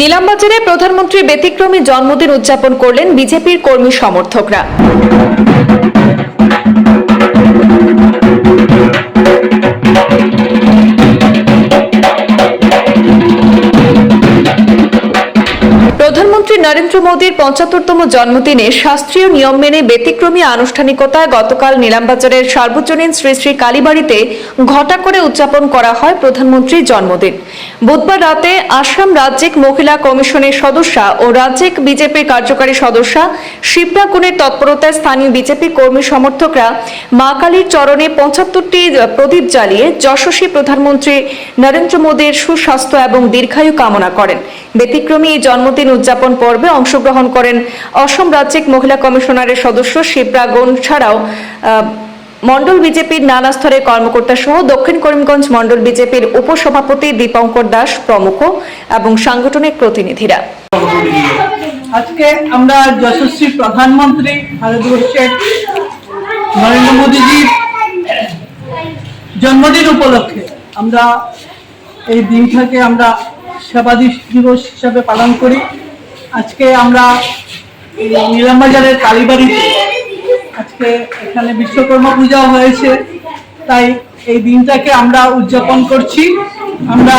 নীলামবাজারে প্রধানমন্ত্রী ব্যতিক্রমী জন্মদিন উদযাপন করলেন বিজেপির কর্মী সমর্থকরা। প্রধানমন্ত্রী নরেন্দ্র মোদীর পঁচাত্তরতম জন্মদিনে শাস্ত্রীয় নিয়ম মেনে ব্যতিক্রমী আনুষ্ঠানিকতায় গতকাল নীলামবাজারের সার্বজনীন শ্রী শ্রী কালীবাড়িতে ঘটা করে উদযাপন করা হয় প্রধানমন্ত্রীর জন্মদিন। বুধবার রাতে আসাম রাজ্যিক মহিলা কমিশনের সদস্যা ও রাজ্যিক বিজেপির কার্যকারী সদস্যা শিবনা গুণের তৎপরতায় স্থানীয় বিজেপি কর্মী সমর্থকরা মা কালীর চরণে পঁচাত্তরটি প্রদীপ জ্বালিয়ে যশস্বী প্রধানমন্ত্রী নরেন্দ্র মোদীর সুস্বাস্থ্য এবং দীর্ঘায়ু কামনা করেন। ব্যতিক্রমী এই জন্মদিন উদযাপন পর্বে অংশগ্রহণ করেন অসম রাজ্যিক মহিলা কমিশনারের সদস্য শিবরা গুণ ছাড়াও আহ, মণ্ডল বিজেপির নানা স্তরের কর্মকর্তা সহ দক্ষিণ করিমগঞ্জ মন্ডল বিজেপির উপসভাপতি দীপঙ্কর দাস প্রমুখ এবং সাংগঠনিক প্রতিনিধিরা। আজকে আমরা যশস্বী প্রধানমন্ত্রী ভারতবর্ষের নরেন্দ্র মোদীজির জন্মদিন উপলক্ষে আমরা এই দিনটাকে আমরা সেবা দিস- দিবস হিসাবে পালন করি। আজকে আমরা নীলামবাজারের কালীবাড়িতে আজকে এখানে বিশ্বকর্মা পূজা হয়েছে। তাই এই দিনটাকে আমরা উদযাপন করছি। আমরা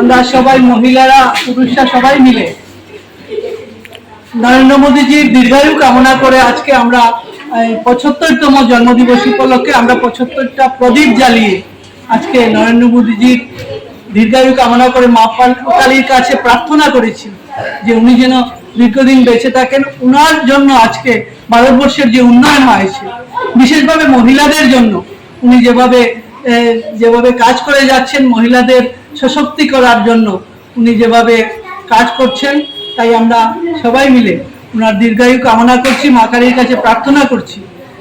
আমরা সবাই মহিলারা, পুরুষরা সবাই মিলে নরেন্দ্র মোদীজির দীর্ঘায়ু কামনা করে আজকে আমরা পঁচাত্তরতম জন্মদিবস উপলক্ষে আমরা পঁচাত্তরটা প্রদীপ জ্বালিয়ে আজকে নরেন্দ্র মোদীজির দীর্ঘায়ু কামনা করে মা কালীর কাছে প্রার্থনা করেছি। যে উনি যেন দীর্ঘদিন বেঁচে থাকেন, উনার জন্য আজকে ভারতবর্ষের যে উন্নয়ন হয়েছে, বিশেষভাবে মহিলাদের জন্য, উনি যেভাবে যেভাবে কাজ করে যাচ্ছেন মহিলাদের সশক্তি করার জন্য, উনি যেভাবে কাজ করছেন, তাই আমরা সবাই মিলে ওনার দীর্ঘায়ু কামনা করছি, মা কালীর কাছে প্রার্থনা করছি,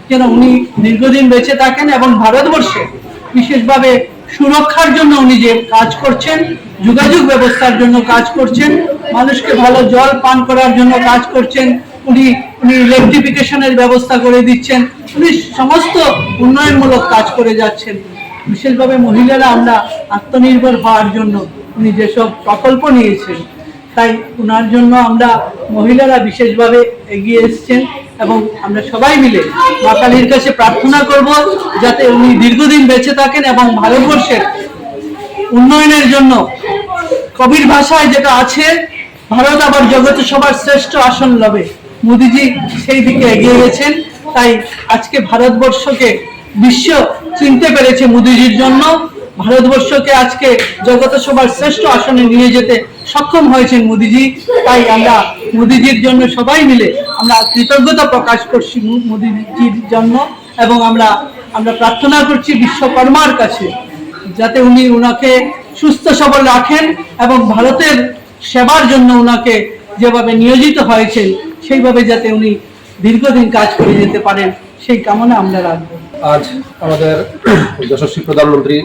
যেন উনি দীর্ঘদিন বেঁচে থাকেন এবং ভারতবর্ষে বিশেষভাবে সুরক্ষার জন্য উনি যে কাজ করছেন, যোগাযোগ ব্যবস্থার জন্য কাজ করছেন, মানুষকে ভালো জল পান করার জন্য কাজ করছেন, উনি উনি ইলেকট্রিফিকেশনের ব্যবস্থা করে দিচ্ছেন, উনি সমস্ত উন্নয়নমূলক কাজ করে যাচ্ছেন। বিশেষভাবে মহিলারা আমরা আত্মনির্ভর হওয়ার জন্য উনি যেসব প্রকল্প নিয়েছেন, তাই ওনার জন্য আমরা মহিলারা বিশেষভাবে এগিয়ে এসেছেন। এবং আমরা সবাই মিলে মা কালীর কাছে প্রার্থনা করব যাতে উনি দীর্ঘদিন বেঁচে থাকেন এবং ভারতবর্ষের উন্নয়নের জন্য কবির ভাষায় যেটা আছে, ভারত আবার জগতে সবার শ্রেষ্ঠ আসন লবে। মোদিজি সেই দিকে এগিয়ে গেছেন, তাই আজকে ভারতবর্ষকে বিশ্ব চিনতে পেরেছে মোদিজির জন্য। ভারতবর্ষকে আজকে জগতে সবার শ্রেষ্ঠ আসনে নিয়ে যেতে সক্ষম হয়েছেন মোদিজি। তাই আমরা মোদিজির জন্য সবাই মিলে আমরা কৃতজ্ঞতা প্রকাশ করছি মোদিজির জন্য এবং আমরা আমরা প্রার্থনা করছি বিশ্বকর্মার কাছে, যাতে উনি ওনাকে সুস্থ সবল রাখেন এবং ভারতের সেবার জন্য ওনাকে যেভাবে নিয়োজিত হয়েছেন, সেইভাবে যাতে উনি দীর্ঘদিন কাজ করে যেতে পারেন, সেই কামনা আমরা রাখব। আজ আমাদের যশস্বী প্রধানমন্ত্রী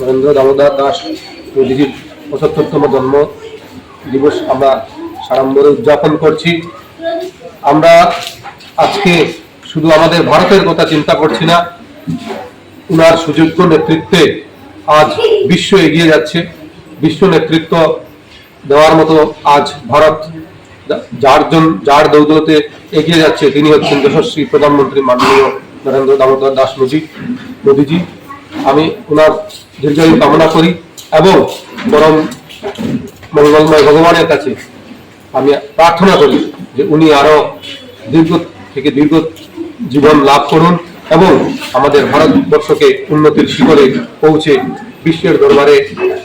নরেন্দ্র দামোদর দাস মোদীজির পঁচাত্তরতম জন্ম দিবস আমরা সাড়ম্বরে উদযাপন করছি। আমরা আজকে শুধু আমাদের ভারতের কথা চিন্তা করছি না, উনার সুযোগ্য নেতৃত্বে আজ বিশ্ব এগিয়ে যাচ্ছে। বিশ্ব নেতৃত্ব দেওয়ার মতো আজ ভারত যার জন, যার দৌলতে এগিয়ে যাচ্ছে তিনি হচ্ছেন যশস্বী প্রধানমন্ত্রী মাননীয় নরেন্দ্র দামোদর দাস মোদী, মোদীজি। আমি ওনার দীর্ঘায়ু কামনা করি এবং পরম মঙ্গলময় ভগবানের কাছে আমি প্রার্থনা করি যে উনি আরও দীর্ঘ থেকে দীর্ঘ জীবন লাভ করুন এবং আমাদের ভারতবর্ষকে উন্নতির শিখরে পৌঁছে বিশ্বের দরবারে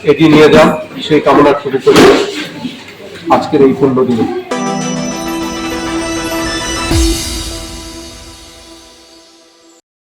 এগিয়ে নিয়ে যান। সেই কামনা শুরু করি। আজকের এই পূর্ণ দিনে।